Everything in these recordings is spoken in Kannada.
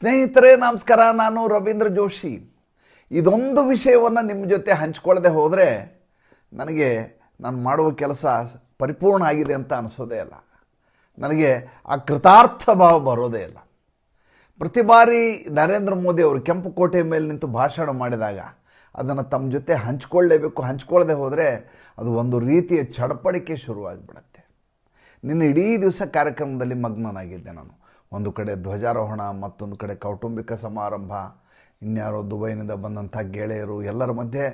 ಸ್ನೇಹಿತರೇ, ನಮಸ್ಕಾರ. ನಾನು ರವೀಂದ್ರ ಜೋಶಿ. ಇದೊಂದು ವಿಷಯವನ್ನು ನಿಮ್ಮ ಜೊತೆ ಹಂಚ್ಕೊಳ್ಳದೆ ಹೋದರೆ ನನಗೆ ನಾನು ಮಾಡುವ ಕೆಲಸ ಪರಿಪೂರ್ಣ ಆಗಿದೆ ಅಂತ ಅನಿಸೋದೇ ಇಲ್ಲ. ನನಗೆ ಆ ಕೃತಾರ್ಥ ಭಾವ ಬರೋದೇ ಇಲ್ಲ. ಪ್ರತಿ ಬಾರಿ ನರೇಂದ್ರ ಮೋದಿ ಅವರು ಕೆಂಪು ಕೋಟೆ ಮೇಲೆ ನಿಂತು ಭಾಷಣ ಮಾಡಿದಾಗ ಅದನ್ನು ತಮ್ಮ ಜೊತೆ ಹಂಚ್ಕೊಳ್ಳೇಬೇಕು, ಹಂಚ್ಕೊಳ್ಳದೆ ಹೋದರೆ ಅದು ಒಂದು ರೀತಿಯ ಚಡಪಡಿಕೆ ಶುರುವಾಗಿಬಿಡುತ್ತೆ. ನಿನ್ನೆ ಇಡೀ ದಿವಸ ಕಾರ್ಯಕ್ರಮದಲ್ಲಿ ಮಗ್ನನಾಗಿದ್ದೆ ನಾನು. ಒಂದು ಕಡೆ ಧ್ವಜಾರೋಹಣ, ಮತ್ತೊಂದು ಕಡೆ ಕೌಟುಂಬಿಕ ಸಮಾರಂಭ. ಇನ್ಯಾರೋ ದುಬೈನಿಂದ ಬಂದಂಥ ಗೆಳೆಯರು ಎಲ್ಲರ ಮಧ್ಯೆ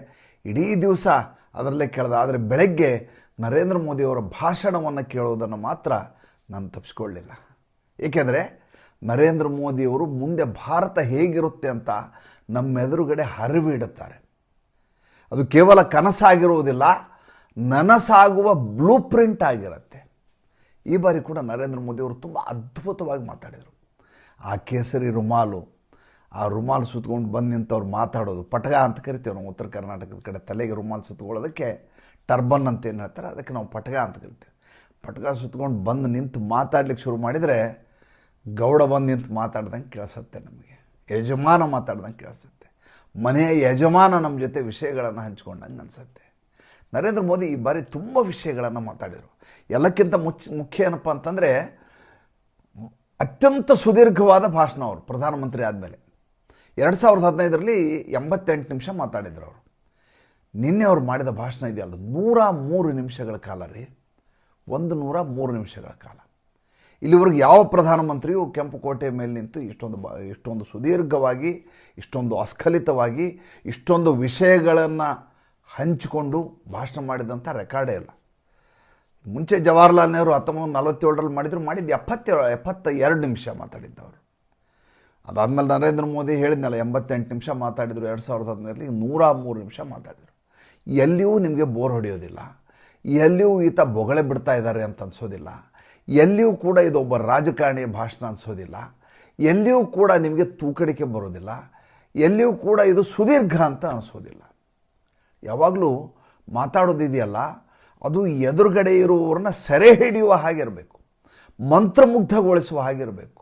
ಇಡೀ ದಿವಸ ಅದರಲ್ಲೇ ಕೇಳ್ದ. ಆದರೆ ಬೆಳಗ್ಗೆ ನರೇಂದ್ರ ಮೋದಿಯವರ ಭಾಷಣವನ್ನು ಕೇಳೋದನ್ನು ಮಾತ್ರ ನಾನು ತಪ್ಪಿಸ್ಕೊಳ್ಳಿಲ್ಲ ಏಕೆಂದರೆ ನರೇಂದ್ರ ಮೋದಿಯವರು ಮುಂದೆ ಭಾರತ ಹೇಗಿರುತ್ತೆ ಅಂತ ನಮ್ಮೆದುರುಗಡೆ ಹರಿವಿಡುತ್ತಾರೆ ಅದು ಕೇವಲ ಕನಸಾಗಿರುವುದಿಲ್ಲ, ನನಸಾಗುವ ಬ್ಲೂ ಪ್ರಿಂಟ್ ಆಗಿರುತ್ತೆ. ಈ ಬಾರಿ ಕೂಡ ನರೇಂದ್ರ ಮೋದಿಯವರು ತುಂಬ ಅದ್ಭುತವಾಗಿ ಮಾತಾಡಿದರು. ಆ ಕೇಸರಿ ರುಮಾಲು, ಆ ರುಮಾಲು ಸುತ್ಕೊಂಡು ಬಂದು ನಿಂತವ್ರು ಮಾತಾಡೋದು, ಪಟಗ ಅಂತ ಕರಿತೀವಿ ನಾವು ಉತ್ತರ ಕರ್ನಾಟಕದ ಕಡೆ, ತಲೆಗೆ ರುಮಾಲು ಸುತ್ಕೊಳ್ಳೋದಕ್ಕೆ ಟರ್ಬನ್ ಅಂತ ಏನು ಹೇಳ್ತಾರೆ, ಅದಕ್ಕೆ ನಾವು ಪಟಗ ಅಂತ ಕರಿತೀವಿ. ಪಟಗ ಸುತ್ಕೊಂಡು ಬಂದು ನಿಂತು ಮಾತಾಡ್ಲಿಕ್ಕೆ ಶುರು ಮಾಡಿದರೆ ಗೌಡ ಬಂದು ನಿಂತು ಮಾತಾಡ್ದಂಗೆ ಕೇಳಿಸುತ್ತೆ ನಮಗೆ. ಯಜಮಾನ ಮಾತಾಡ್ದಂಗೆ ಕೇಳಿಸುತ್ತೆ. ಮನೆಯ ಯಜಮಾನ ನಮ್ಮ ಜೊತೆ ವಿಷಯಗಳನ್ನು ಹಂಚ್ಕೊಂಡಂಗೆ ಅನಿಸುತ್ತೆ. ನರೇಂದ್ರ ಮೋದಿ ಈ ಬಾರಿ ತುಂಬ ವಿಷಯಗಳನ್ನು ಮಾತಾಡಿದರು. ಎಲ್ಲಕ್ಕಿಂತ ಮುಚ್ಚ ಮುಖ್ಯ ಏನಪ್ಪ ಅಂತಂದರೆ, ಅತ್ಯಂತ ಸುದೀರ್ಘವಾದ ಭಾಷಣ ಅವರು, ಪ್ರಧಾನಮಂತ್ರಿ ಆದಮೇಲೆ. ಎರಡು ಸಾವಿರದ ಹದಿನೈದರಲ್ಲಿ ಎಂಬತ್ತೆಂಟು ನಿಮಿಷ ಮಾತಾಡಿದ್ರು ಅವರು. ನಿನ್ನೆ ಅವ್ರು ಮಾಡಿದ ಭಾಷಣ ಇದೆಯಲ್ಲ, ನೂರ ಮೂರು ನಿಮಿಷಗಳ ಕಾಲ ರೀ. ಒಂದು ನೂರ ಮೂರು ನಿಮಿಷಗಳ ಕಾಲ. ಇಲ್ಲಿವರೆಗೆ ಯಾವ ಪ್ರಧಾನಮಂತ್ರಿಯೂ ಕೆಂಪು ಕೋಟೆ ಮೇಲೆ ನಿಂತು ಇಷ್ಟೊಂದು ಬ, ಇಷ್ಟೊಂದು ಸುದೀರ್ಘವಾಗಿ, ಇಷ್ಟೊಂದು ಅಸ್ಖಲಿತವಾಗಿ, ಇಷ್ಟೊಂದು ವಿಷಯಗಳನ್ನು ಹಂಚಿಕೊಂಡು ಭಾಷಣ ಮಾಡಿದಂಥ ರೆಕಾರ್ಡೇ ಇಲ್ಲ. ಮುಂಚೆ ಜವಾಹರ್ಲಾಲ್ ನೆಹರು ಹತ್ತೊಂಬತ್ತು ನಲವತ್ತೇಳರಲ್ಲಿ ಮಾಡಿದ್ರು, ಮಾಡಿದ್ದು ಎಪ್ಪತ್ತೇಳು ಎಪ್ಪತ್ತ ಎರಡು ನಿಮಿಷ ಮಾತಾಡಿದ್ದವರು. ಅದಾದಮೇಲೆ ನರೇಂದ್ರ ಮೋದಿ ಹೇಳಿದ್ನಲ್ಲ, ಎಂಬತ್ತೆಂಟು ನಿಮಿಷ ಮಾತಾಡಿದರು, ಎರಡು ಸಾವಿರದ ಹದಿನೈದರಲ್ಲಿ ನೂರ ಮೂರು ನಿಮಿಷ ಮಾತಾಡಿದರು. ಎಲ್ಲಿಯೂ ನಿಮಗೆ ಬೋರ್ ಹೊಡೆಯೋದಿಲ್ಲ. ಎಲ್ಲಿಯೂ ಈತ ಬೊಗಳೆ ಬಿಡ್ತಾ ಇದ್ದಾರೆ ಅಂತ ಅನ್ಸೋದಿಲ್ಲ. ಎಲ್ಲಿಯೂ ಕೂಡ ಇದೊಬ್ಬ ರಾಜಕಾರಣಿಯ ಭಾಷಣ ಅನಿಸೋದಿಲ್ಲ. ಎಲ್ಲಿಯೂ ಕೂಡ ನಿಮಗೆ ತೂಕಡಿಕೆ ಬರೋದಿಲ್ಲ. ಎಲ್ಲಿಯೂ ಕೂಡ ಇದು ಸುದೀರ್ಘ ಅಂತ ಅನಿಸೋದಿಲ್ಲ. ಯಾವಾಗಲೂ ಮಾತಾಡೋದಿದೆಯಲ್ಲ, ಅದು ಎದುರುಗಡೆ ಇರುವವ್ರನ್ನ ಸೆರೆ ಹಿಡಿಯುವ ಹಾಗಿರಬೇಕು, ಮಂತ್ರಮುಗ್ಧಗೊಳಿಸುವ ಹಾಗಿರಬೇಕು,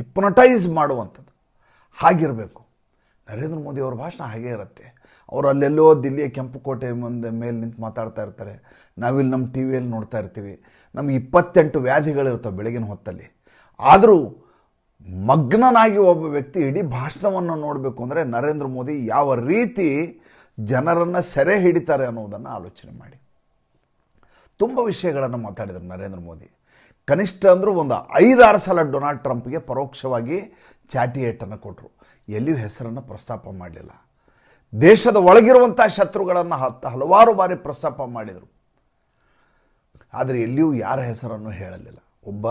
ಹಿಪ್ನಟೈಸ್ ಮಾಡುವಂಥದ್ದು ಹಾಗಿರಬೇಕು. ನರೇಂದ್ರ ಮೋದಿ ಅವ್ರ ಭಾಷಣ ಹಾಗೇ ಇರುತ್ತೆ. ಅವರು ಅಲ್ಲೆಲ್ಲೋ ದಿಲ್ಲಿಯ ಕೆಂಪು ಕೋಟೆ ಮುಂದೆ ಮೇಲೆ ನಿಂತು ಮಾತಾಡ್ತಾ ಇರ್ತಾರೆ. ನಾವಿಲ್ಲಿ ನಮ್ಮ ಟಿ ವಿಯಲ್ಲಿ ನೋಡ್ತಾ ಇರ್ತೀವಿ. ನಮಗೆ ಇಪ್ಪತ್ತೆಂಟು ವ್ಯಾಧಿಗಳಿರ್ತವೆ ಬೆಳಗಿನ ಹೊತ್ತಲ್ಲಿ. ಆದರೂ ಮಗ್ನನಾಗಿ ಒಬ್ಬ ವ್ಯಕ್ತಿ ಇಡೀ ಭಾಷಣವನ್ನು ನೋಡಬೇಕು ಅಂದರೆ ನರೇಂದ್ರ ಮೋದಿ ಯಾವ ರೀತಿ ಜನರನ್ನು ಸೆರೆ ಹಿಡಿತಾರೆ ಅನ್ನೋದನ್ನು ಆಲೋಚನೆ ಮಾಡಿ. ತುಂಬ ವಿಷಯಗಳನ್ನು ಮಾತಾಡಿದರು ನರೇಂದ್ರ ಮೋದಿ. ಕನಿಷ್ಠ ಅಂದರೂ ಒಂದು ಐದಾರು ಸಲ ಡೊನಾಲ್ಡ್ ಟ್ರಂಪ್ಗೆ ಪರೋಕ್ಷವಾಗಿ ಚಾಟಿ ಏಟನ್ನು ಕೊಟ್ಟರು ಎಲ್ಲಿಯೂ ಹೆಸರನ್ನು ಪ್ರಸ್ತಾಪ ಮಾಡಲಿಲ್ಲ. ದೇಶದ ಒಳಗಿರುವಂಥ ಶತ್ರುಗಳನ್ನು ಹತ್ತು ಹಲವಾರು ಬಾರಿ ಪ್ರಸ್ತಾಪ ಮಾಡಿದರು. ಆದರೆ ಎಲ್ಲಿಯೂ ಯಾರ ಹೆಸರನ್ನು ಹೇಳಲಿಲ್ಲ. ಒಬ್ಬ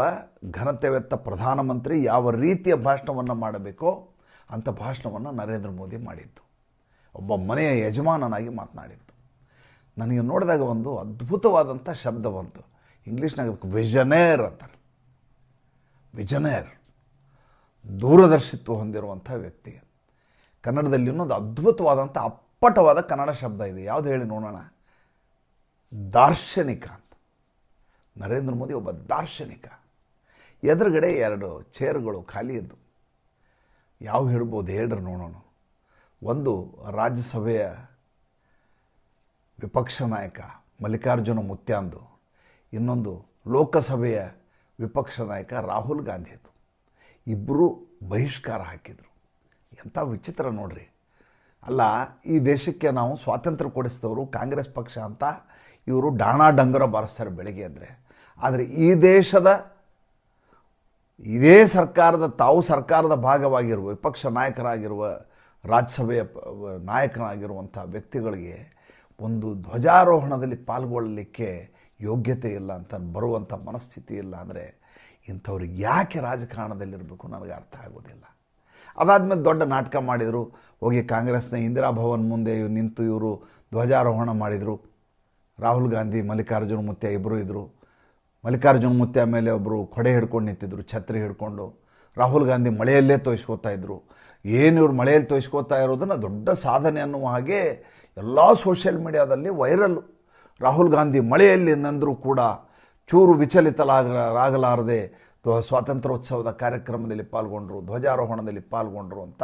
ಘನತೆವೆತ್ತ ಪ್ರಧಾನಮಂತ್ರಿ ಯಾವ ರೀತಿಯ ಭಾಷಣವನ್ನು ಮಾಡಬೇಕೋ ಅಂಥ ಭಾಷಣವನ್ನು ನರೇಂದ್ರ ಮೋದಿ ಮಾಡಿದ್ದು. ಒಬ್ಬ ಮನೆಯ ಯಜಮಾನನಾಗಿ ಮಾತನಾಡಿದ್ದು. ನನಗೆ ನೋಡಿದಾಗ ಒಂದು ಅದ್ಭುತವಾದಂಥ ಶಬ್ದ ಬಂತು. ಇಂಗ್ಲೀಷ್ನಾಗ ಅದಕ್ಕೆ ವಿಜನೇರ್ ಅಂತಾರೆ. ವಿಜನೇರ್. ದೂರದರ್ಶಿತ್ವ ಹೊಂದಿರುವಂಥ ವ್ಯಕ್ತಿ. ಕನ್ನಡದಲ್ಲಿ ಇನ್ನೊಂದು ಅದ್ಭುತವಾದಂಥ ಅಪ್ಪಟವಾದ ಕನ್ನಡ ಶಬ್ದ ಇದೆ. ಯಾವುದು ಹೇಳಿ ನೋಡೋಣ. ದಾರ್ಶನಿಕ ಅಂತ. ನರೇಂದ್ರ ಮೋದಿ ಒಬ್ಬ ದಾರ್ಶನಿಕ. ಎದುರುಗಡೆ ಎರಡು ಚೇರ್ಗಳು ಖಾಲಿ ಇದ್ದು. ಯಾವ ಹೇಳ್ಬೋದು ಹೇಳ್ರಿ ನೋಡೋಣ. ಒಂದು ರಾಜ್ಯಸಭೆಯ ವಿಪಕ್ಷ ನಾಯಕ ಮಲ್ಲಿಕಾರ್ಜುನ ಮುತ್ಯಾಂದು, ಇನ್ನೊಂದು ಲೋಕಸಭೆಯ ವಿಪಕ್ಷ ನಾಯಕ ರಾಹುಲ್ ಗಾಂಧಿದು ಇಬ್ಬರೂ ಬಹಿಷ್ಕಾರ ಹಾಕಿದರು. ಎಂಥ ವಿಚಿತ್ರ ನೋಡ್ರಿ. ಅಲ್ಲ, ಈ ದೇಶಕ್ಕೆ ನಾವು ಸ್ವಾತಂತ್ರ್ಯ ಕೊಡಿಸಿದವರು ಕಾಂಗ್ರೆಸ್ ಪಕ್ಷ ಅಂತ ಇವರು ಡಾಣಾ ಡಂಗರ ಬಾರಿಸ್ತಾರೆ ಬೆಳಗ್ಗೆ ಅಂದರೆ ಆದರೆ ಈ ದೇಶದ, ಇದೇ ಸರ್ಕಾರದ, ತಾವು ಸರ್ಕಾರದ ಭಾಗವಾಗಿರುವ, ವಿಪಕ್ಷ ನಾಯಕರಾಗಿರುವ ರಾಜ್ಯಸಭೆಯ ನಾಯಕನಾಗಿರುವಂಥ ವ್ಯಕ್ತಿಗಳಿಗೆ ಒಂದು ಧ್ವಜಾರೋಹಣದಲ್ಲಿ ಪಾಲ್ಗೊಳ್ಳಲಿಕ್ಕೆ ಯೋಗ್ಯತೆ ಇಲ್ಲ ಅಂತ ಬರುವಂಥ ಮನಸ್ಥಿತಿ ಇಲ್ಲ ಅಂದರೆ ಇಂಥವ್ರಿಗೆ ಯಾಕೆ ರಾಜಕಾರಣದಲ್ಲಿರಬೇಕು ನನಗೆ ಅರ್ಥ ಆಗೋದಿಲ್ಲ. ಅದಾದಮೇಲೆ ದೊಡ್ಡ ನಾಟಕ ಮಾಡಿದರು. ಹೋಗಿ ಕಾಂಗ್ರೆಸ್ನ ಇಂದಿರಾ ಭವನ್ ಮುಂದೆ ಇವ್ರು ನಿಂತು ಇವರು ಧ್ವಜಾರೋಹಣ ಮಾಡಿದರು. ರಾಹುಲ್ ಗಾಂಧಿ, ಮಲ್ಲಿಕಾರ್ಜುನ ಮುತ್ಯ ಇಬ್ಬರು ಇದ್ದರು ಮಲ್ಲಿಕಾರ್ಜುನ ಮುತ್ಯ ಮೇಲೆ ಒಬ್ಬರು ಕೊಡೆ ಹಿಡ್ಕೊಂಡು ನಿಂತಿದ್ರು, ಛತ್ರಿ ಹಿಡ್ಕೊಂಡು. ರಾಹುಲ್ ಗಾಂಧಿ ಮಳೆಯಲ್ಲೇ ತೋಯಿಸ್ಕೋತಾ ಇದ್ದರು ಏನು ಇವ್ರು ಮಳೆಯಲ್ಲಿ ತೋಯಿಸ್ಕೋತಾ ಇರೋದನ್ನು ದೊಡ್ಡ ಸಾಧನೆ ಅನ್ನುವ ಹಾಗೆ ಎಲ್ಲ ಸೋಷಿಯಲ್ ಮೀಡಿಯಾದಲ್ಲಿ ವೈರಲ್ಲು ರಾಹುಲ್ ಗಾಂಧಿ ಮಳೆಯಲ್ಲಿ ನಂದರೂ ಕೂಡ ಚೂರು ವಿಚಲಿತಲಾಗಲಾರದೆ ಸ್ವಾತಂತ್ರ್ಯೋತ್ಸವದ ಕಾರ್ಯಕ್ರಮದಲ್ಲಿ ಪಾಲ್ಗೊಂಡರು, ಧ್ವಜಾರೋಹಣದಲ್ಲಿ ಪಾಲ್ಗೊಂಡರು ಅಂತ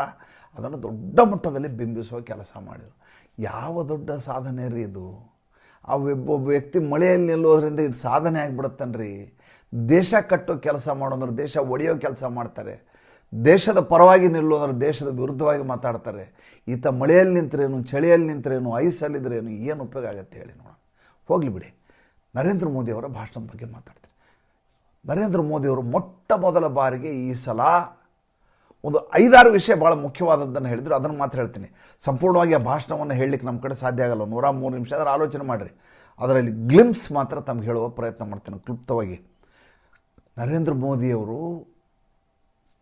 ಅದನ್ನು ದೊಡ್ಡ ಮಟ್ಟದಲ್ಲಿ ಬಿಂಬಿಸುವ ಕೆಲಸ ಮಾಡಿದರು. ಯಾವ ದೊಡ್ಡ ಸಾಧನೆ ರೀ ಇದು? ಆ ಒಬ್ಬ ವ್ಯಕ್ತಿ ಮಳೆಯಲ್ಲಿ ನಿಲ್ಲೋದ್ರಿಂದ ಇದು ಸಾಧನೆ ಆಗಿಬಿಡುತ್ತನ್ರಿ. ದೇಶ ಕಟ್ಟೋ ಕೆಲಸ ಮಾಡೋದ್ರೆ ದೇಶ ಒಡೆಯೋ ಕೆಲಸ ಮಾಡ್ತಾರೆ. ದೇಶದ ಪರವಾಗಿ ನಿಲ್ಲೋದ್ರೆ ದೇಶದ ವಿರುದ್ಧವಾಗಿ ಮಾತಾಡ್ತಾರೆ. ಈತ ಮಳೆಯಲ್ಲಿ ನಿಂತರೇನು, ಚಳಿಯಲ್ಲಿ ನಿಂತರೇನು ಐಸಲ್ಲಿದ್ರೇನು ಏನು ಉಪಯೋಗ ಆಗುತ್ತೆ ಹೇಳಿ ನೋಡೋಣ. ಹೋಗಲಿ ಬಿಡಿ. ನರೇಂದ್ರ ಮೋದಿಯವರ ಭಾಷಣದ ಬಗ್ಗೆ ಮಾತಾಡ್ತಾರೆ ನರೇಂದ್ರ ಮೋದಿಯವರು ಮೊಟ್ಟ ಮೊದಲ ಬಾರಿಗೆ ಈ ಸಲ ಒಂದು ಐದಾರು ವಿಷಯ ಭಾಳ ಮುಖ್ಯವಾದದ್ದನ್ನು ಹೇಳಿದ್ರು. ಅದನ್ನು ಮಾತ್ರ ಹೇಳ್ತೀನಿ. ಸಂಪೂರ್ಣವಾಗಿ ಆ ಭಾಷಣವನ್ನು ಹೇಳಲಿಕ್ಕೆ ನಮ್ಮ ಕಡೆ ಸಾಧ್ಯ ಆಗಲ್ಲ. ನೂರ ಮೂರು ನಿಮಿಷ ಅದರ ಆಲೋಚನೆ ಮಾಡಿರಿ. ಅದರಲ್ಲಿ ಗ್ಲಿಮ್ಸ್ ಮಾತ್ರ ತಮ್ಗೆ ಹೇಳುವ ಪ್ರಯತ್ನ ಮಾಡ್ತೀನಿ ಕ್ಲುಪ್ತವಾಗಿ. ನರೇಂದ್ರ ಮೋದಿಯವರು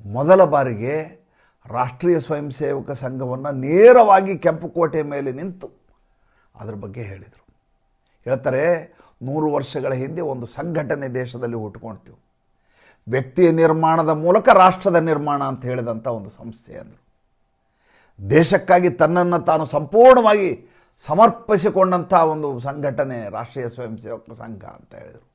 ಮೊದಲ ಬಾರಿಗೆ ರಾಷ್ಟ್ರೀಯ ಸ್ವಯಂ ಸೇವಕ ಸಂಘವನ್ನು ನೇರವಾಗಿ ಕೆಂಪುಕೋಟೆ ಮೇಲೆ ನಿಂತು ಅದರ ಬಗ್ಗೆ ಹೇಳಿದರು. ಹೇಳ್ತಾರೆ, ನೂರು ವರ್ಷಗಳ ಹಿಂದೆ ಒಂದು ಸಂಘಟನೆ ದೇಶದಲ್ಲಿ ಹುಟ್ಕೊಳ್ತೀವಿ ವ್ಯಕ್ತಿಯ ನಿರ್ಮಾಣದ ಮೂಲಕ ರಾಷ್ಟ್ರದ ನಿರ್ಮಾಣ ಅಂತ ಹೇಳಿದಂಥ ಒಂದು ಸಂಸ್ಥೆ ಅಂದರು. ದೇಶಕ್ಕಾಗಿ ತನ್ನನ್ನು ತಾನು ಸಂಪೂರ್ಣವಾಗಿ ಸಮರ್ಪಿಸಿಕೊಂಡಂಥ ಒಂದು ಸಂಘಟನೆ ರಾಷ್ಟ್ರೀಯ ಸ್ವಯಂ ಸೇವಕ ಸಂಘ ಅಂತ ಹೇಳಿದರು.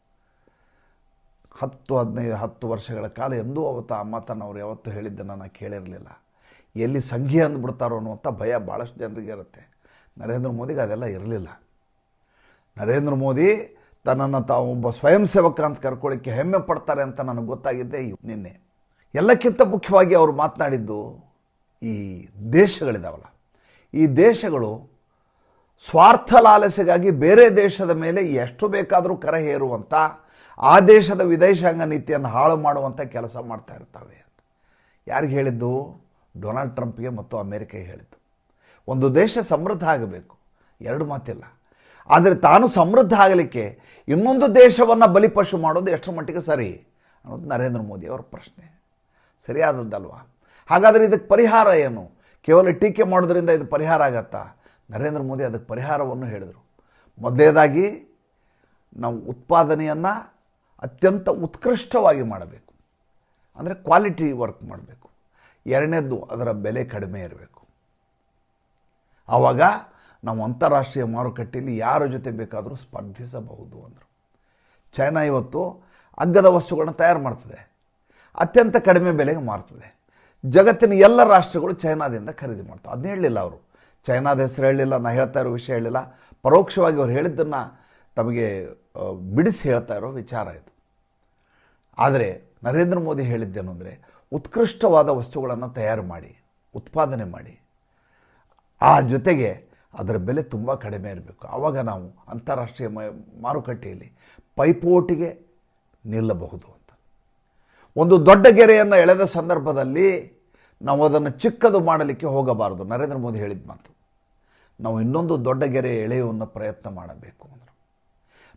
ಹತ್ತು ಹದಿನೈದು, ಹತ್ತು ವರ್ಷಗಳ ಕಾಲ ಎಂದೂ ಅವತ್ತು ಅಮ್ಮ ಮಾತನ್ನು ಅವ್ರು ಯಾವತ್ತೂ ಹೇಳಿದ್ದನ್ನು ನಾನು ಕೇಳಿರಲಿಲ್ಲ. ಎಲ್ಲಿ ಸಂಘಿ ಅಂದ್ಬಿಡ್ತಾರೋ ಅನ್ನುವಂಥ ಭಯ ಭಾಳಷ್ಟು ಜನರಿಗೆ ಇರುತ್ತೆ. ನರೇಂದ್ರ ಮೋದಿಗೆ ಅದೆಲ್ಲ ಇರಲಿಲ್ಲ. ನರೇಂದ್ರ ಮೋದಿ ತನ್ನನ್ನು ತಾವು ಒಬ್ಬ ಸ್ವಯಂ ಸೇವಕ ಅಂತ ಕರ್ಕೊಳ್ಳಿಕ್ಕೆ ಹೆಮ್ಮೆ ಪಡ್ತಾರೆ ಅಂತ ನನಗೆ ಗೊತ್ತಾಗಿದ್ದೆ ನಿನ್ನೆ. ಎಲ್ಲಕ್ಕಿಂತ ಮುಖ್ಯವಾಗಿ ಅವರು ಮಾತನಾಡಿದ್ದು ಈ ದೇಶಗಳಿದಾವಲ್ಲ. ಈ ದೇಶಗಳು ಸ್ವಾರ್ಥ ಲಾಲಸೆಗಾಗಿ ಬೇರೆ ದೇಶದ ಮೇಲೆ ಎಷ್ಟು ಬೇಕಾದರೂ ಕರೆ ಹೇರುವಂಥ ಆ ದೇಶದ ವಿದೇಶಾಂಗ ನೀತಿಯನ್ನು ಹಾಳು ಮಾಡುವಂಥ ಕೆಲಸ ಮಾಡ್ತಾ ಇರ್ತವೆ ಅಂತ. ಯಾರಿಗೆ ಹೇಳಿದ್ದು? ಡೊನಾಲ್ಡ್ ಟ್ರಂಪ್ಗೆ ಮತ್ತು ಅಮೇರಿಕ ಹೇಳಿದ್ದು. ಒಂದು ದೇಶ ಸಮೃದ್ಧ ಆಗಬೇಕು. ಎರಡು ಮಾತಿಲ್ಲ. ಆದರೆ ತಾನು ಸಮೃದ್ಧ ಆಗಲಿಕ್ಕೆ ಇನ್ನೊಂದು ದೇಶವನ್ನು ಬಲಿಪಶು ಮಾಡೋದು ಎಷ್ಟು ಮಟ್ಟಿಗೆ ಸರಿ ಅನ್ನೋದು ನರೇಂದ್ರ ಮೋದಿ ಅವರ ಪ್ರಶ್ನೆ. ಸರಿಯಾದದ್ದಲ್ವಾ? ಹಾಗಾದರೆ ಇದಕ್ಕೆ ಪರಿಹಾರ ಏನು? ಕೇವಲ ಟೀಕೆ ಮಾಡೋದ್ರಿಂದ ಇದು ಪರಿಹಾರ ಆಗತ್ತಾ? ನರೇಂದ್ರ ಮೋದಿ ಅದಕ್ಕೆ ಪರಿಹಾರವನ್ನು ಹೇಳಿದರು. ಮೊದಲನೇದಾಗಿ ನಾವು ಉತ್ಪಾದನೆಯನ್ನು ಅತ್ಯಂತ ಉತ್ಕೃಷ್ಟವಾಗಿ ಮಾಡಬೇಕು. ಅಂದರೆ ಕ್ವಾಲಿಟಿ ವರ್ಕ್ ಮಾಡಬೇಕು. ಎರಡನೇದ್ದು ಅದರ ಬೆಲೆ ಕಡಿಮೆ ಇರಬೇಕು. ಆವಾಗ ನಾವು ಅಂತಾರಾಷ್ಟ್ರೀಯ ಮಾರುಕಟ್ಟೆಯಲ್ಲಿ ಯಾರ ಜೊತೆ ಬೇಕಾದರೂ ಸ್ಪರ್ಧಿಸಬಹುದು ಅಂದರು. ಚೈನಾ ಇವತ್ತು ಅಗ್ಗದ ವಸ್ತುಗಳನ್ನ ತಯಾರು ಮಾಡ್ತದೆ. ಅತ್ಯಂತ ಕಡಿಮೆ ಬೆಲೆಗೆ ಮಾರ್ತದೆ. ಜಗತ್ತಿನ ಎಲ್ಲ ರಾಷ್ಟ್ರಗಳು ಚೈನಾದಿಂದ ಖರೀದಿ ಮಾಡ್ತವೆ. ಅದನ್ನ ಹೇಳಲಿಲ್ಲ ಅವರು. ಚೈನಾದ ಹೆಸರು ಹೇಳಲಿಲ್ಲ, ನಾ ಹೇಳ್ತಾ ಇರೋ ವಿಷಯ ಹೇಳಿಲ್ಲ ಪರೋಕ್ಷವಾಗಿ ಅವ್ರು ಹೇಳಿದ್ದನ್ನು ತಮಗೆ ಬಿಡಿಸಿ ಹೇಳ್ತಾ ಇರೋ ವಿಚಾರ ಇದು. ಆದರೆ ನರೇಂದ್ರ ಮೋದಿ ಹೇಳಿದ್ದೇನು ಅಂದರೆ, ಉತ್ಕೃಷ್ಟವಾದ ವಸ್ತುಗಳನ್ನು ತಯಾರು ಮಾಡಿ, ಉತ್ಪಾದನೆ ಮಾಡಿ. ಆ ಜೊತೆಗೆ ಅದರ ಬೆಲೆ ತುಂಬ ಕಡಿಮೆ ಇರಬೇಕು. ಆವಾಗ ನಾವು ಅಂತಾರಾಷ್ಟ್ರೀಯ ಮಾರುಕಟ್ಟೆಯಲ್ಲಿ ಪೈಪೋಟಿಗೆ ನಿಲ್ಲಬಹುದು ಅಂತ. ಒಂದು ದೊಡ್ಡ ಗೆರೆಯನ್ನು ಎಳೆದ ಸಂದರ್ಭದಲ್ಲಿ ನಾವು ಅದನ್ನು ಚಿಕ್ಕದು ಮಾಡಲಿಕ್ಕೆ ಹೋಗಬಾರದು. ನರೇಂದ್ರ ಮೋದಿ ಹೇಳಿದ ಮಾತು. ನಾವು ಇನ್ನೊಂದು ದೊಡ್ಡ ಗೆರೆ ಎಳೆಯುವ ಪ್ರಯತ್ನ ಮಾಡಬೇಕು.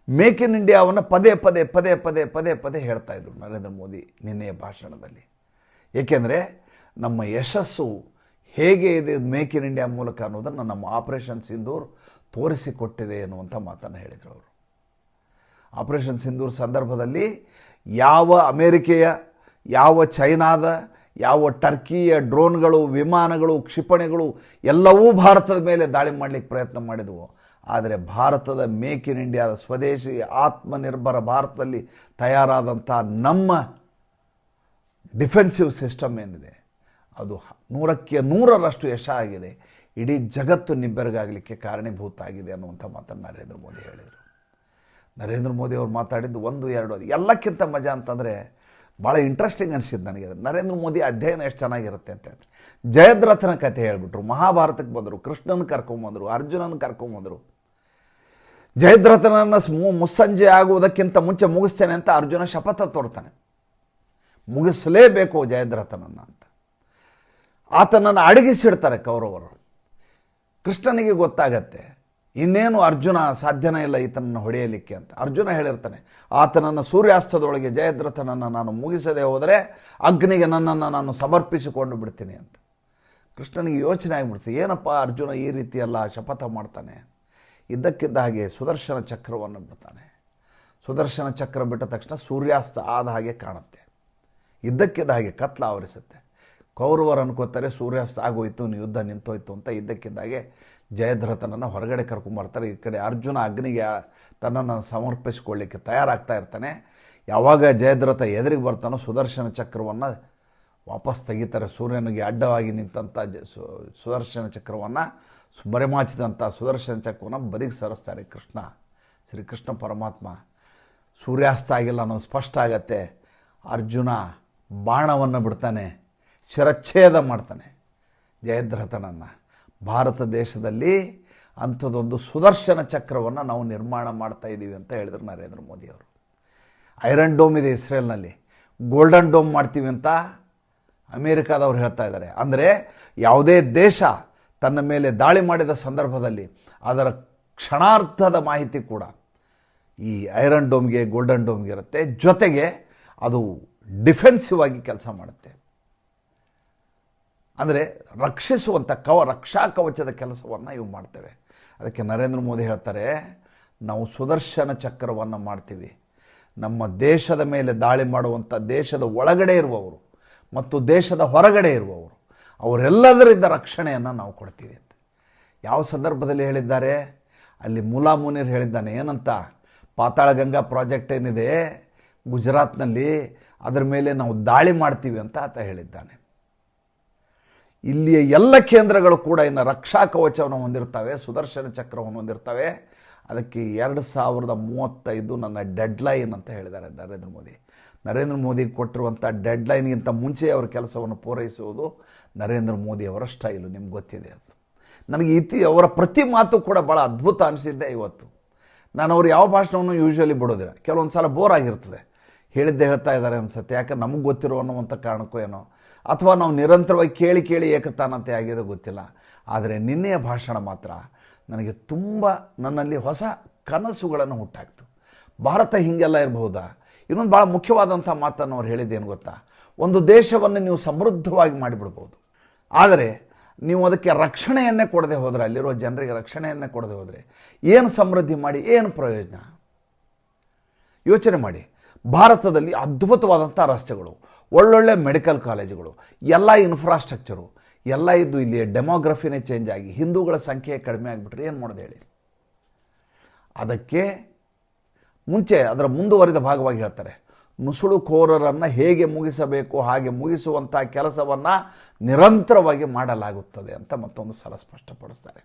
ಮೇಕ್ ಇನ್ ಇಂಡಿಯಾವನ್ನು ಪದೇ ಪದೇ ಪದೇ ಪದೇ ಪದೇ ಪದೇ ಹೇಳ್ತಾ ಇದ್ರು ನರೇಂದ್ರ ಮೋದಿ ನಿನ್ನೆಯ ಭಾಷಣದಲ್ಲಿ. ಏಕೆಂದರೆ ನಮ್ಮ ಯಶಸ್ಸು ಹೇಗೆ ಇದೆ ಮೇಕ್ ಇನ್ ಇಂಡಿಯಾ ಮೂಲಕ ಅನ್ನೋದನ್ನು ನಮ್ಮ ಆಪರೇಷನ್ ಸಿಂಧೂರ್ ತೋರಿಸಿಕೊಟ್ಟಿದೆ ಎನ್ನುವಂಥ ಮಾತನ್ನು ಹೇಳಿದರು ಅವರು. ಆಪರೇಷನ್ ಸಿಂಧೂರ್ ಸಂದರ್ಭದಲ್ಲಿ ಯಾವ ಅಮೇರಿಕೆಯ, ಯಾವ ಚೈನಾದ, ಯಾವ ಟರ್ಕಿಯ ಡ್ರೋನ್ಗಳು, ವಿಮಾನಗಳು, ಕ್ಷಿಪಣಿಗಳು ಎಲ್ಲವೂ ಭಾರತದ ಮೇಲೆ ದಾಳಿ ಮಾಡಲಿಕ್ಕೆ ಪ್ರಯತ್ನ ಮಾಡಿದವು. ಆದರೆ ಭಾರತದ ಮೇಕ್ ಇನ್ ಇಂಡಿಯಾದ ಸ್ವದೇಶಿ ಆತ್ಮನಿರ್ಭರ ಭಾರತದಲ್ಲಿ ತಯಾರಾದಂಥ ನಮ್ಮ ಡಿಫೆನ್ಸಿವ್ ಸಿಸ್ಟಮ್ ಏನಿದೆ, ಅದು ನೂರಕ್ಕೆ ನೂರರಷ್ಟು ಯಶ ಆಗಿದೆ. ಇಡೀ ಜಗತ್ತು ನಿಬ್ಬೆರಗಾಗಲಿಕ್ಕೆ ಕಾರಣೀಭೂತ ಆಗಿದೆ ಅನ್ನುವಂಥ ಮಾತನ್ನು ನರೇಂದ್ರ ಮೋದಿ ಹೇಳಿದರು. ನರೇಂದ್ರ ಮೋದಿ ಅವರು ಮಾತಾಡಿದ್ದು ಒಂದು, ಎರಡು ಎಲ್ಲಕ್ಕಿಂತ ಮಜಾ ಅಂತಂದರೆ ಭಾಳ ಇಂಟ್ರೆಸ್ಟಿಂಗ್ ಅನಿಸಿದ್ದು ನನಗೆ. ನರೇಂದ್ರ ಮೋದಿ ಅಧ್ಯಯನ ಎಷ್ಟು ಚೆನ್ನಾಗಿರುತ್ತೆ ಅಂತ ಹೇಳಿದ್ರು, ಜಯದ್ರಥನ ಕಥೆ ಹೇಳ್ಬಿಟ್ರು, ಮಹಾಭಾರತಕ್ಕೆ ಬಂದರು, ಕೃಷ್ಣನ ಕರ್ಕೊಂಬಂದರು, ಅರ್ಜುನನ ಕರ್ಕೊಂಬಂದರು. ಜಯದ್ರಥನನ್ನು ಮುಸ್ಸಂಜೆ ಆಗುವುದಕ್ಕಿಂತ ಮುಂಚೆ ಮುಗಿಸ್ತೇನೆ ಅಂತ ಅರ್ಜುನ ಶಪಥ ತೋರ್ತಾನೆ ಮುಗಿಸಲೇಬೇಕು ಜಯದ್ರಥನನ್ನು ಅಂತ. ಆತನನ್ನು ಅಡಗಿಸಿಡ್ತಾರೆ ಕೌರವರು. ಕೃಷ್ಣನಿಗೆ ಗೊತ್ತಾಗತ್ತೆ, ಇನ್ನೇನು ಅರ್ಜುನ ಸಾಧ್ಯನೇ ಇಲ್ಲ ಈತನನ್ನು ಹೊಡೆಯಲಿಕ್ಕೆ ಅಂತ. ಅರ್ಜುನ ಹೇಳಿರ್ತಾನೆ, ಆತನನ್ನು ಸೂರ್ಯಾಸ್ತದೊಳಗೆ ಜಯದ್ರಥನನ್ನು ನಾನು ಮುಗಿಸದೆ ಹೋದರೆ ಅಗ್ನಿಗೆ ನನ್ನನ್ನು ನಾನು ಸಮರ್ಪಿಸಿಕೊಂಡು ಬಿಡ್ತೀನಿ ಅಂತ. ಕೃಷ್ಣನಿಗೆ ಯೋಚನೆ ಆಗಿಬಿಡ್ತೀನಿ ಏನಪ್ಪ ಅರ್ಜುನ ಈ ರೀತಿಯೆಲ್ಲ ಶಪಥ ಮಾಡ್ತಾನೆ ಇದ್ದಕ್ಕಿದ್ದ ಹಾಗೆ ಸುದರ್ಶನ ಚಕ್ರವನ್ನು ಬಿಡ್ತಾನೆ. ಸುದರ್ಶನ ಚಕ್ರ ಬಿಟ್ಟ ತಕ್ಷಣ ಸೂರ್ಯಾಸ್ತ ಆದ ಹಾಗೆ ಕಾಣುತ್ತೆ. ಇದ್ದಕ್ಕಿದ್ದ ಹಾಗೆ ಕತ್ಲ ಆವರಿಸುತ್ತೆ. ಕೌರವರು ಅನ್ಕೋತಾರೆ ಸೂರ್ಯಾಸ್ತ ಆಗೋಯ್ತು ಯುದ್ಧ ನಿಂತೋಯ್ತು ಅಂತ ಇದ್ದಕ್ಕಿದ್ದಾಗೆ ಜಯದ್ರಥನನ್ನು ಹೊರಗಡೆ ಕರ್ಕೊಂಬರ್ತಾರೆ ಈ ಕಡೆ ಅರ್ಜುನ ಅಗ್ನಿಗೆ ತನ್ನನ್ನು ಸಮರ್ಪಿಸಿಕೊಳ್ಳಿಕ್ಕೆ ತಯಾರಾಗ್ತಾ ಇರ್ತಾನೆ. ಯಾವಾಗ ಜಯದ್ರಥ ಎದುರಿಗೆ ಬರ್ತಾನೋ ಸುದರ್ಶನ ಚಕ್ರವನ್ನು ವಾಪಸ್ ತೆಗಿತಾರೆ. ಸೂರ್ಯನಿಗೆ ಅಡ್ಡವಾಗಿ ನಿಂತಂಥ ಸುದರ್ಶನ ಚಕ್ರವನ್ನು ಮರೆಮಾಚಿದಂಥ ಸುದರ್ಶನ ಚಕ್ರವನ್ನು ಬದಿಗೆ ಸರಿಸ್ತಾರೆ ಕೃಷ್ಣ. ಶ್ರೀಕೃಷ್ಣ ಪರಮಾತ್ಮ. ಸೂರ್ಯಾಸ್ತ ಆಗಿಲ್ಲ, ಅನ್ನೋದು ಸ್ಪಷ್ಟ ಆಗತ್ತೆ. ಅರ್ಜುನ ಬಾಣವನ್ನು ಬಿಡ್ತಾನೆ, ಶಿರಚ್ಛೇದ ಮಾಡ್ತಾನೆ ಜಯದ್ರಥನನ್ನು. ಭಾರತ ದೇಶದಲ್ಲಿ ಅಂಥದ್ದೊಂದು ಸುದರ್ಶನ ಚಕ್ರವನ್ನು ನಾವು ನಿರ್ಮಾಣ ಮಾಡ್ತಾ ಇದ್ದೀವಿ ಅಂತ ಹೇಳಿದ್ರು ನರೇಂದ್ರ ಮೋದಿಯವರು ಐರನ್ ಡೋಮ್ ಇದೆ ಇಸ್ರೇಲ್ನಲ್ಲಿ. ಗೋಲ್ಡನ್ ಡೋಮ್ ಮಾಡ್ತೀವಿ ಅಂತ ಅಮೇರಿಕಾದವ್ರು ಹೇಳ್ತಾ ಇದ್ದಾರೆ. ಅಂದರೆ ಯಾವುದೇ ದೇಶ ತನ್ನ ಮೇಲೆ ದಾಳಿ ಮಾಡಿದ ಸಂದರ್ಭದಲ್ಲಿ ಅದರ ಕ್ಷಣಾರ್ಥದ ಮಾಹಿತಿ ಕೂಡ ಈ ಐರನ್ ಡೋಮ್ಗೆ, ಗೋಲ್ಡನ್ ಡೋಮ್ಗೆ ಇರುತ್ತೆ. ಜೊತೆಗೆ ಅದು ಡಿಫೆನ್ಸಿವ್ ಆಗಿ ಕೆಲಸ ಮಾಡುತ್ತೆ. ಅಂದರೆ ರಕ್ಷಿಸುವಂಥ ಕವ, ರಕ್ಷಾ ಕವಚದ ಕೆಲಸವನ್ನು ಇವು ಮಾಡ್ತೇವೆ. ಅದಕ್ಕೆ ನರೇಂದ್ರ ಮೋದಿ ಹೇಳ್ತಾರೆ, ನಾವು ಸುದರ್ಶನ ಚಕ್ರವನ್ನು ಮಾಡ್ತೀವಿ. ನಮ್ಮ ದೇಶದ ಮೇಲೆ ದಾಳಿ ಮಾಡುವಂಥ ದೇಶದ ಒಳಗಡೆ ಇರುವವರು ಮತ್ತು ದೇಶದ ಹೊರಗಡೆ ಇರುವವರು ಅವರೆಲ್ಲದರಿಂದ ರಕ್ಷಣೆಯನ್ನು ನಾವು ಕೊಡ್ತೀವಿ ಅಂತ. ಯಾವ ಸಂದರ್ಭದಲ್ಲಿ ಹೇಳಿದ್ದಾರೆ? ಅಲ್ಲಿ ಮುಲಾ ಹೇಳಿದ್ದಾನೆ, ಏನಂತ? ಪಾತಾಳ ಗಂಗಾ ಪ್ರಾಜೆಕ್ಟ್ ಏನಿದೆ? ಗುಜರಾತ್ನಲ್ಲಿ ಅದರ ಮೇಲೆ ನಾವು ದಾಳಿ ಮಾಡ್ತೀವಿ ಅಂತ ಆತ ಹೇಳಿದ್ದಾನೆ. ಇಲ್ಲಿಯ ಎಲ್ಲ ಕೇಂದ್ರಗಳು ಕೂಡ ಇನ್ನು ರಕ್ಷಾ ಕವಚವನ್ನು ಹೊಂದಿರ್ತವೆ ಸುದರ್ಶನ ಚಕ್ರವನ್ನು ಹೊಂದಿರ್ತವೆ ಅದಕ್ಕೆ ಎರಡು ಸಾವಿರದ ಮೂವತ್ತೈದು ನನ್ನ ಡೆಡ್ಲೈನ್ ಅಂತ ಹೇಳಿದ್ದಾರೆ ನರೇಂದ್ರ ಮೋದಿ. ನರೇಂದ್ರ ಮೋದಿ ಕೊಟ್ಟಿರುವಂಥ ಡೆಡ್ಲೈನ್ಗಿಂತ ಮುಂಚೆ ಅವರ ಕೆಲಸವನ್ನು ಪೂರೈಸುವುದು ನರೇಂದ್ರ ಮೋದಿ ಅವರ ಸ್ಟೈಲು ನಿಮ್ಗೆ ಗೊತ್ತಿದೆ ಅದು. ನನಗೆ ಇತಿ ಅವರ ಪ್ರತಿ ಮಾತು ಕೂಡ ಭಾಳ ಅದ್ಭುತ ಅನಿಸಿದ್ದೆ ಇವತ್ತು. ನಾನು ಅವ್ರು ಯಾವ ಭಾಷಣವನ್ನು ಯೂಶ್ವಲಿ ಬಿಡೋದಿಲ್ಲ. ಕೆಲವೊಂದು ಸಲ ಬೋರ್ ಆಗಿರ್ತದೆ. ಹೇಳಿದ್ದೆ ಹೇಳ್ತಾ ಇದ್ದಾರೆ ಅನ್ಸುತ್ತೆ. ಯಾಕೆ ನಮಗೆ ಗೊತ್ತಿರೋ ಅನ್ನುವಂಥ ಕಾರಣಕ್ಕೂ ಏನೋ. ಅಥವಾ ನಾವು ನಿರಂತರವಾಗಿ ಕೇಳಿ ಕೇಳಿ ಏಕತಾನತೆ ಆಗಿದೆ ಗೊತ್ತಿಲ್ಲ. ಆದರೆ ನಿನ್ನೆಯ ಭಾಷಣ ಮಾತ್ರ ನನಗೆ ತುಂಬ ನನ್ನಲ್ಲಿ ಹೊಸ ಕನಸುಗಳನ್ನು ಹುಟ್ಟಾಕ್ತು. ಭಾರತ ಹೀಗೆಲ್ಲ ಇರಬಹುದಾ? ಇನ್ನೊಂದು ಭಾಳ ಮುಖ್ಯವಾದಂಥ ಮಾತನ್ನು ಅವ್ರು ಹೇಳಿದ್ದೇನು ಗೊತ್ತಾ? ಒಂದು ದೇಶವನ್ನು ನೀವು ಸಮೃದ್ಧವಾಗಿ ಮಾಡಿಬಿಡ್ಬೋದು. ಆದರೆ ನೀವು ಅದಕ್ಕೆ ರಕ್ಷಣೆಯನ್ನೇ ಕೊಡದೆ ಹೋದರೆ, ಅಲ್ಲಿರುವ ಜನರಿಗೆ ರಕ್ಷಣೆಯನ್ನೇ ಕೊಡದೆ ಹೋದರೆ ಏನು ಸಮೃದ್ಧಿ ಮಾಡಿ, ಏನು ಪ್ರಯೋಜನ? ಯೋಚನೆ ಮಾಡಿ. ಭಾರತದಲ್ಲಿ ಅದ್ಭುತವಾದಂಥ ರಸ್ತೆಗಳು, ಒಳ್ಳೊಳ್ಳೆ ಮೆಡಿಕಲ್ ಕಾಲೇಜುಗಳು, ಎಲ್ಲ ಇನ್ಫ್ರಾಸ್ಟ್ರಕ್ಚರು ಎಲ್ಲ ಇದ್ದು ಇಲ್ಲಿ ಡೆಮೋಗ್ರಫಿನೇ ಚೇಂಜ್ ಆಗಿ ಹಿಂದೂಗಳ ಸಂಖ್ಯೆ ಕಡಿಮೆ ಆಗಿಬಿಟ್ರೆ ಏನು ಮಾಡೋದು ಹೇಳಿ? ಅದಕ್ಕೆ ಮುಂಚೆ ಅದರ ಮುಂದುವರಿದ ಭಾಗವಾಗಿ ಹೇಳ್ತಾರೆ, ನುಸುಳುಕೋರರನ್ನು ಹೇಗೆ ಮುಗಿಸಬೇಕು, ಹಾಗೆ ಮುಗಿಸುವಂಥ ಕೆಲಸವನ್ನು ನಿರಂತರವಾಗಿ ಮಾಡಲಾಗುತ್ತದೆ ಅಂತ ಮತ್ತೊಂದು ಸಲ ಸ್ಪಷ್ಟಪಡಿಸ್ತಾರೆ.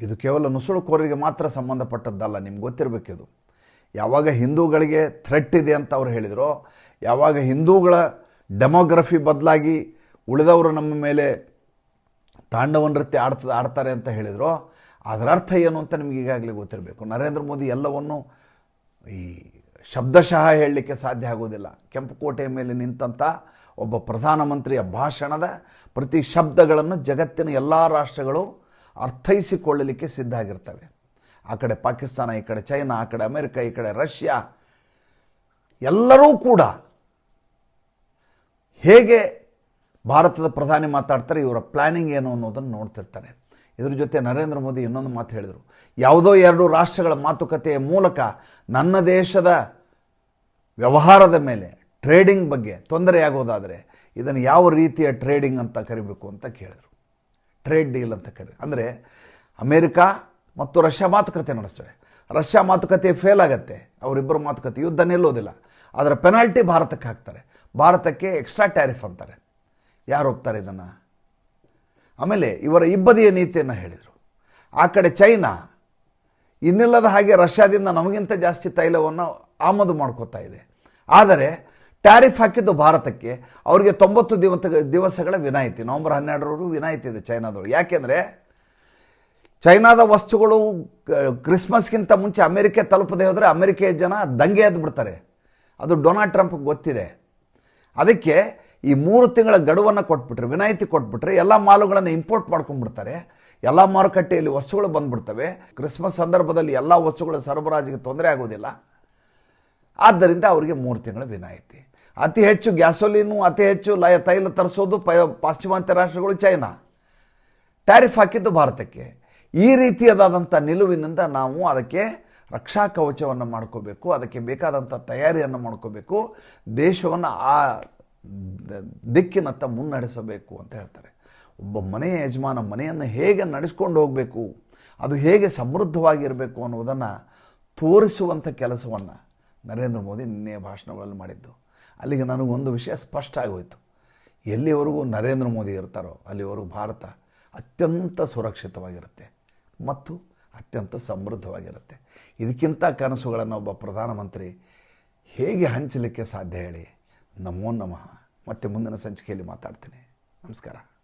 ಇದು ಕೇವಲ ನುಸುಳುಕೋರರಿಗೆ ಮಾತ್ರ ಸಂಬಂಧಪಟ್ಟದ್ದಲ್ಲ, ನಿಮ್ಗೆ ಗೊತ್ತಿರಬೇಕಿದು ಯಾವಾಗ ಹಿಂದೂಗಳಿಗೆ ಥ್ರೆಟ್ ಇದೆ ಅಂತ ಅವ್ರು ಹೇಳಿದರು, ಯಾವಾಗ ಹಿಂದೂಗಳ ಡೆಮೋಗ್ರಫಿ ಬದಲಾಗಿ ಉಳಿದವರು ನಮ್ಮ ಮೇಲೆ ತಾಂಡವ ನೃತ್ಯ ಆಡ್ತದೆ ಆಡ್ತಾರೆ ಅಂತ ಹೇಳಿದ್ರು ಅದರ ಅರ್ಥ ಏನು ಅಂತ ನಿಮ್ಗೆ ಈಗಾಗಲೇ ಗೊತ್ತಿರಬೇಕು. ನರೇಂದ್ರ ಮೋದಿ ಎಲ್ಲವನ್ನು ಈ ಶಬ್ದಶಃ ಹೇಳಲಿಕ್ಕೆ ಸಾಧ್ಯ ಆಗೋದಿಲ್ಲ. ಕೆಂಪುಕೋಟೆಯ ಮೇಲೆ ನಿಂತಂಥ ಒಬ್ಬ ಪ್ರಧಾನಮಂತ್ರಿಯ ಭಾಷಣದ ಪ್ರತಿ ಶಬ್ದಗಳನ್ನು ಜಗತ್ತಿನ ಎಲ್ಲ ರಾಷ್ಟ್ರಗಳು ಅರ್ಥೈಸಿಕೊಳ್ಳಲಿಕ್ಕೆ ಸಿದ್ಧ ಆಗಿರ್ತವೆ. ಆ ಕಡೆ ಪಾಕಿಸ್ತಾನ, ಈ ಕಡೆ ಚೈನಾ, ಆ ಕಡೆ ಅಮೆರಿಕ, ಈ ಕಡೆ ರಷ್ಯಾ, ಎಲ್ಲರೂ ಕೂಡ ಹೇಗೆ ಭಾರತದ ಪ್ರಧಾನಿ ಮಾತಾಡ್ತಾರೆ, ಇವರ ಪ್ಲ್ಯಾನಿಂಗ್ ಏನು ಅನ್ನೋದನ್ನು ನೋಡ್ತಿರ್ತಾರೆ. ಇದ್ರ ಜೊತೆ ನರೇಂದ್ರ ಮೋದಿ ಇನ್ನೊಂದು ಮಾತು ಹೇಳಿದರು. ಯಾವುದೋ ಎರಡು ರಾಷ್ಟ್ರಗಳ ಮಾತುಕತೆಯ ಮೂಲಕ ನನ್ನ ದೇಶದ ವ್ಯವಹಾರದ ಮೇಲೆ ಟ್ರೇಡಿಂಗ್ ಬಗ್ಗೆ ತೊಂದರೆಯಾಗೋದಾದರೆ ಇದನ್ನು ಯಾವ ರೀತಿಯ ಟ್ರೇಡಿಂಗ್ ಅಂತ ಕರಿಬೇಕು ಅಂತ ಕೇಳಿದರು. ಟ್ರೇಡ್ ಡೀಲ್ ಅಂತ ಕರಿ ಅಂದರೆ ಅಮೇರಿಕಾ ಮತ್ತು ರಷ್ಯಾ ಮಾತುಕತೆ ನಡೆಸ್ತವೆ ರಷ್ಯಾ ಮಾತುಕತೆ ಫೇಲ್ ಆಗುತ್ತೆ. ಅವರಿಬ್ಬರು ಮಾತುಕತೆ ಯುದ್ಧ ನಿಲ್ಲೋದಿಲ್ಲ ಅದರ ಪೆನಾಲ್ಟಿ ಭಾರತಕ್ಕೆ ಹಾಕ್ತಾರೆ. ಭಾರತಕ್ಕೆ ಎಕ್ಸ್ಟ್ರಾ ಟ್ಯಾರಿಫ್ ಅಂತಾರೆ. ಯಾರು ಒಪ್ತಾರೆ ಇದನ್ನು? ಆಮೇಲೆ ಇವರ ಇಬ್ಬದಿಯ ನೀತಿಯನ್ನು ಹೇಳಿದರು. ಆ ಕಡೆ ಚೈನಾ, ಇನ್ನಿಲ್ಲದ ಹಾಗೆ ರಷ್ಯಾದಿಂದ ನಮಗಿಂತ ಜಾಸ್ತಿ ತೈಲವನ್ನು ಆಮದು ಮಾಡ್ಕೋತಾ ಇದೆ. ಆದರೆ ಟ್ಯಾರಿಫ್ ಹಾಕಿದ್ದು ಭಾರತಕ್ಕೆ ಅವರಿಗೆ ತೊಂಬತ್ತು ದಿವಸ, ದಿವಸಗಳ ವಿನಾಯಿತಿ, ನವಂಬರ್ ಹನ್ನೆರಡರವರೆಗೂ ವಿನಾಯಿತಿ ಇದೆ ಚೈನಾದವರು ಯಾಕೆಂದರೆ ಚೈನಾದ ವಸ್ತುಗಳು ಕ್ರಿಸ್ಮಸ್ಗಿಂತ ಮುಂಚೆ ಅಮೆರಿಕೆ ತಲುಪದೇ ಹೋದರೆ ಅಮೆರಿಕೆಯ ಜನ ದಂಗೆ ಎದ್ದು ಬಿಡ್ತಾರೆ ಅದು ಡೊನಾಲ್ಡ್ ಟ್ರಂಪ್ಗೆ ಗೊತ್ತಿದೆ. ಅದಕ್ಕೆ ಈ ಮೂರು ತಿಂಗಳ ಗಡುವನ್ನು ಕೊಟ್ಬಿಟ್ರೆ, ವಿನಾಯಿತಿ ಕೊಟ್ಬಿಟ್ರೆ, ಎಲ್ಲ ಮಾಲುಗಳನ್ನು ಇಂಪೋರ್ಟ್ ಮಾಡ್ಕೊಂಡ್ಬಿಡ್ತಾರೆ. ಎಲ್ಲ ಮಾರುಕಟ್ಟೆಯಲ್ಲಿ ವಸ್ತುಗಳು ಬಂದ್ಬಿಡ್ತವೆ. ಕ್ರಿಸ್ಮಸ್ ಸಂದರ್ಭದಲ್ಲಿ ಎಲ್ಲ ವಸ್ತುಗಳ ಸರಬರಾಜಿಗೆ ತೊಂದರೆ ಆಗೋದಿಲ್ಲ. ಆದ್ದರಿಂದ ಅವರಿಗೆ ಮೂರು ತಿಂಗಳ ವಿನಾಯಿತಿ. ಅತಿ ಹೆಚ್ಚು ಗ್ಯಾಸೋಲಿನು ಅತಿ ಹೆಚ್ಚು ಲಯ ತೈಲ ತರಿಸೋದು ಪ ಪಾಶ್ಚಿಮಾತ್ಯ ರಾಷ್ಟ್ರಗಳು ಚೈನಾ. ಟ್ಯಾರಿಫ್ ಹಾಕಿದ್ದು ಭಾರತಕ್ಕೆ. ಈ ರೀತಿಯಾದಂಥ ನಿಲುವಿನಿಂದ ನಾವು ಅದಕ್ಕೆ ರಕ್ಷಾ ಕವಚವನ್ನು ಮಾಡ್ಕೋಬೇಕು, ಅದಕ್ಕೆ ಬೇಕಾದಂಥ ತಯಾರಿಯನ್ನು ಮಾಡ್ಕೋಬೇಕು. ದೇಶವನ್ನು ಆ ದಿಕ್ಕಿನತ್ತ ಮುನ್ನಡೆಸಬೇಕು ಅಂತ ಹೇಳ್ತಾರೆ. ಒಬ್ಬ ಮನೆಯ ಯಜಮಾನ ಮನೆಯನ್ನು ಹೇಗೆ ನಡೆಸ್ಕೊಂಡು ಹೋಗಬೇಕು, ಅದು ಹೇಗೆ ಸಮೃದ್ಧವಾಗಿರಬೇಕು ಅನ್ನೋದನ್ನು ತೋರಿಸುವಂಥ ಕೆಲಸವನ್ನು ನರೇಂದ್ರ ಮೋದಿ ನಿನ್ನೆ ಭಾಷಣಗಳಲ್ಲಿ ಮಾಡಿದ್ದು. ಅಲ್ಲಿಗೆ ನನಗೊಂದು ವಿಷಯ ಸ್ಪಷ್ಟ ಆಗೋಯ್ತು. ಎಲ್ಲಿವರೆಗೂ ನರೇಂದ್ರ ಮೋದಿ ಇರ್ತಾರೋ ಅಲ್ಲಿವರೆಗೂ ಭಾರತ ಅತ್ಯಂತ ಸುರಕ್ಷಿತವಾಗಿರುತ್ತೆ ಮತ್ತು ಅತ್ಯಂತ ಸಮೃದ್ಧವಾಗಿರುತ್ತೆ. ಇದಕ್ಕಿಂತ ಕನಸುಗಳನ್ನು ಒಬ್ಬ ಪ್ರಧಾನಮಂತ್ರಿ ಹೇಗೆ ಹಂಚಲಿಕ್ಕೆ ಸಾಧ್ಯ ಹೇಳಿ? ನಮೋ ನಮಃ. ಮತ್ತೆ ಮುಂದಿನ ಸಂಚಿಕೆಯಲ್ಲಿ ಮಾತಾಡ್ತೀನಿ. ನಮಸ್ಕಾರ.